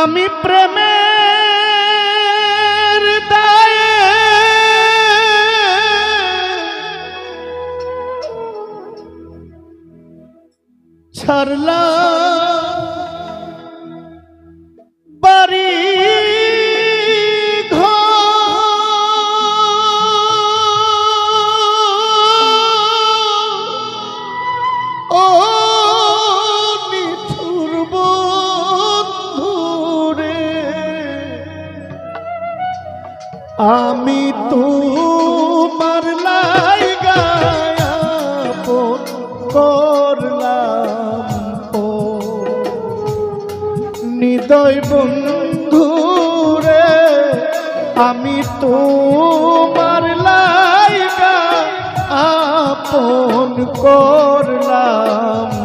আমি প্রেমের দায়ে ছাড়লাম। নিদয় বন্ধুরে আমি তোমার লাইগা আপন করলাম।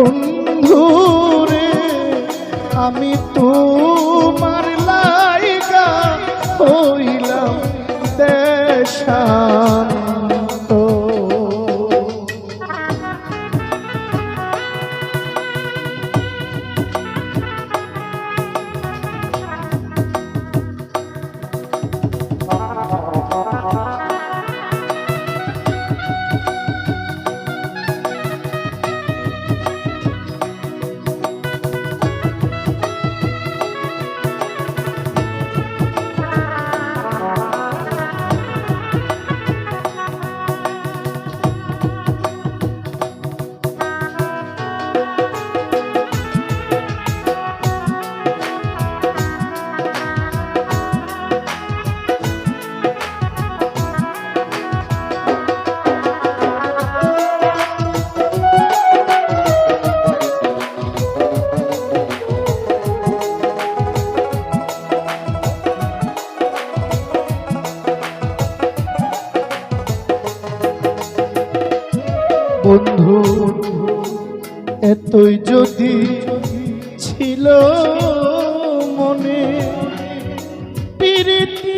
বন্ধুরে আমি তোমার লাইগা হইলাম দেশান্ত এতই যদি ছিল মনে প্রীতি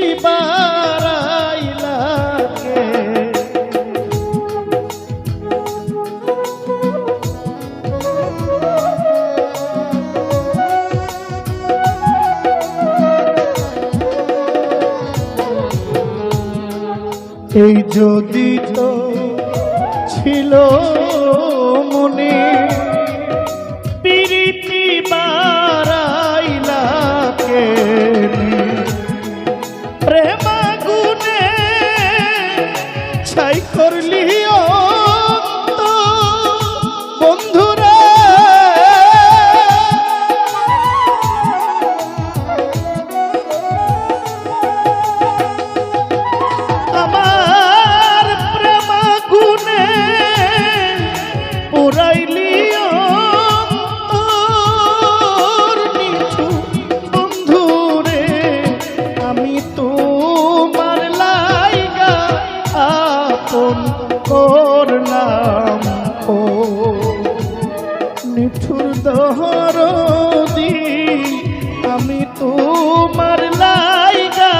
এই যদি তো ছিল মনে। দহরদি আমি তোমার লাইগা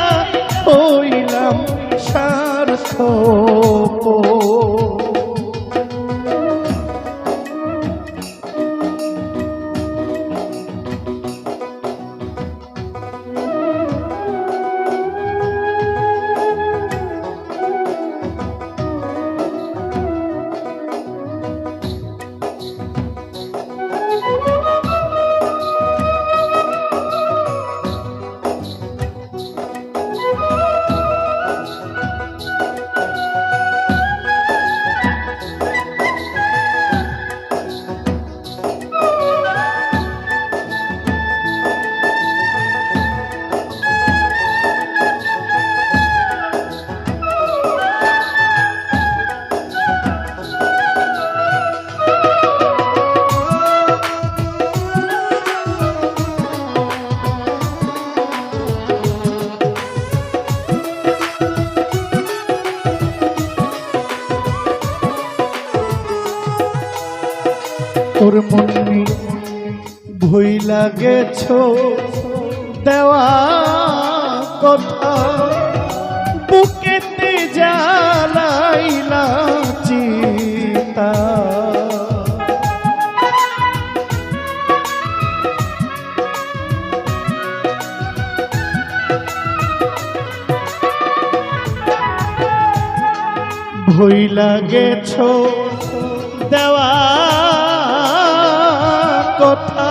হইলাম সার্থক। তোর মনে ভইলা গেছ দেওয়া কথা। বুকেতে জ্বালাইলা চিতা ভইলা গেছ দেওয়া কথা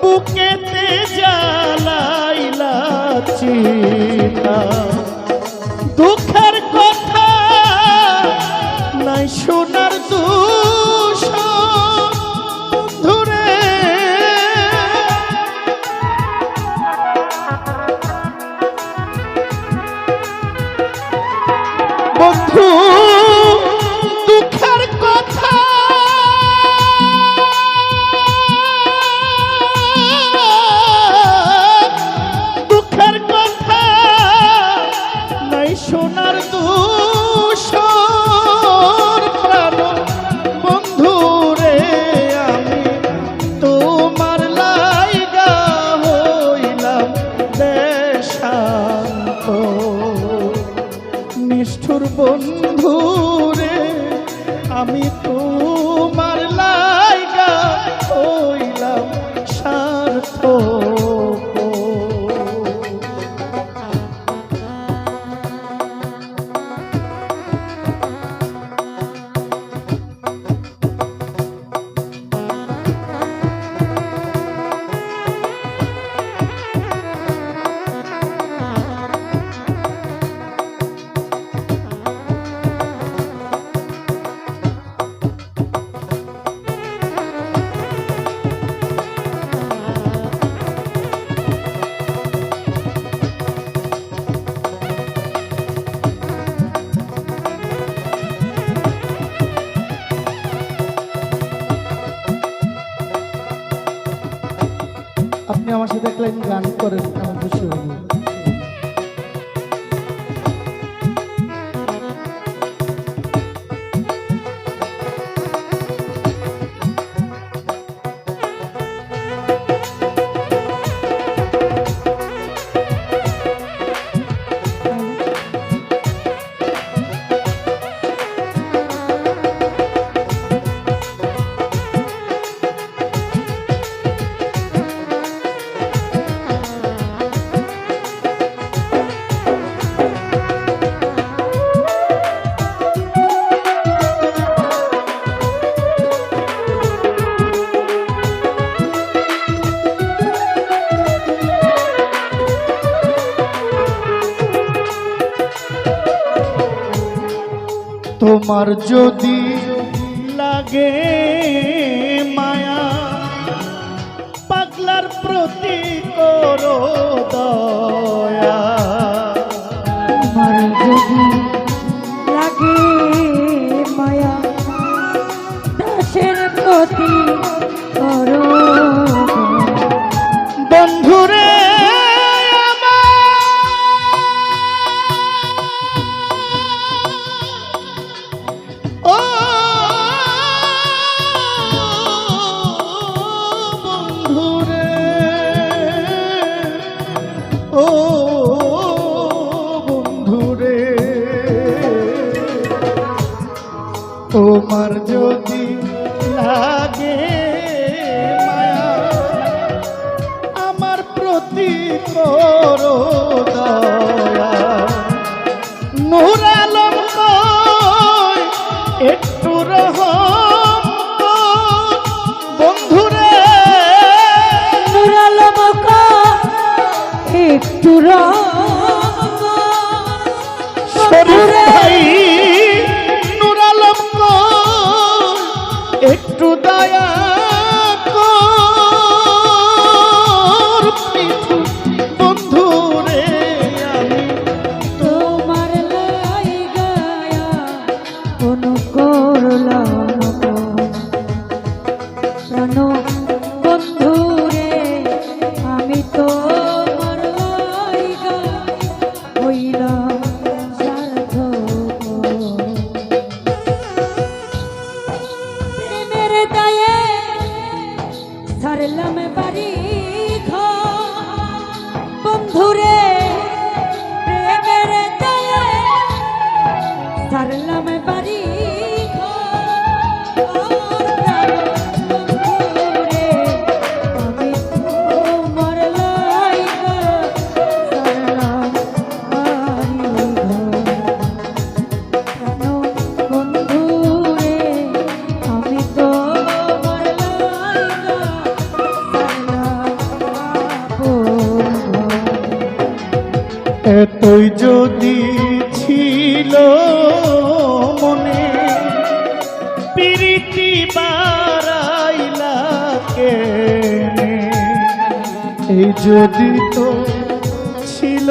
বুকেতে জ্বালাইলা চিতা দেখলেন গান করেন আমাদের শুনি তোমার যদি লাগে মায়া পাগলার প্রতি করো দা সেই যদি তো ছিল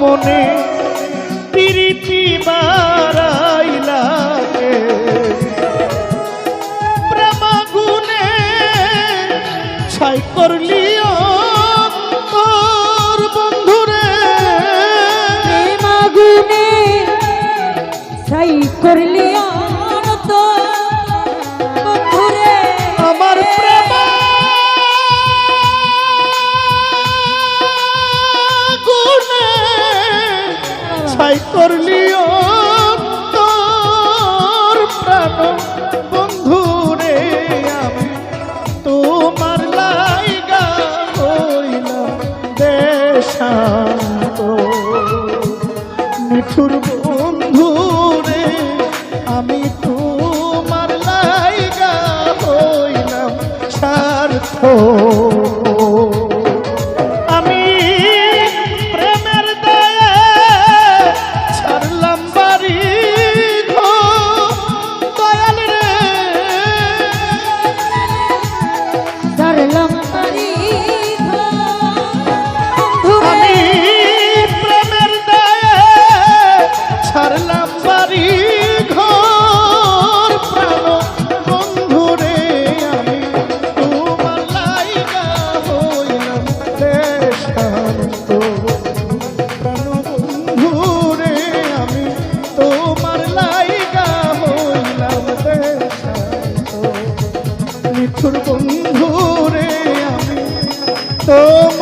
মনে প্রীতি বারাইলা প্রেমাগুনে ছাই করলি তোর করলি শান্ত। মিঠুর বন্ধু রে আমি তোমার লাইগা হইলাম তোমার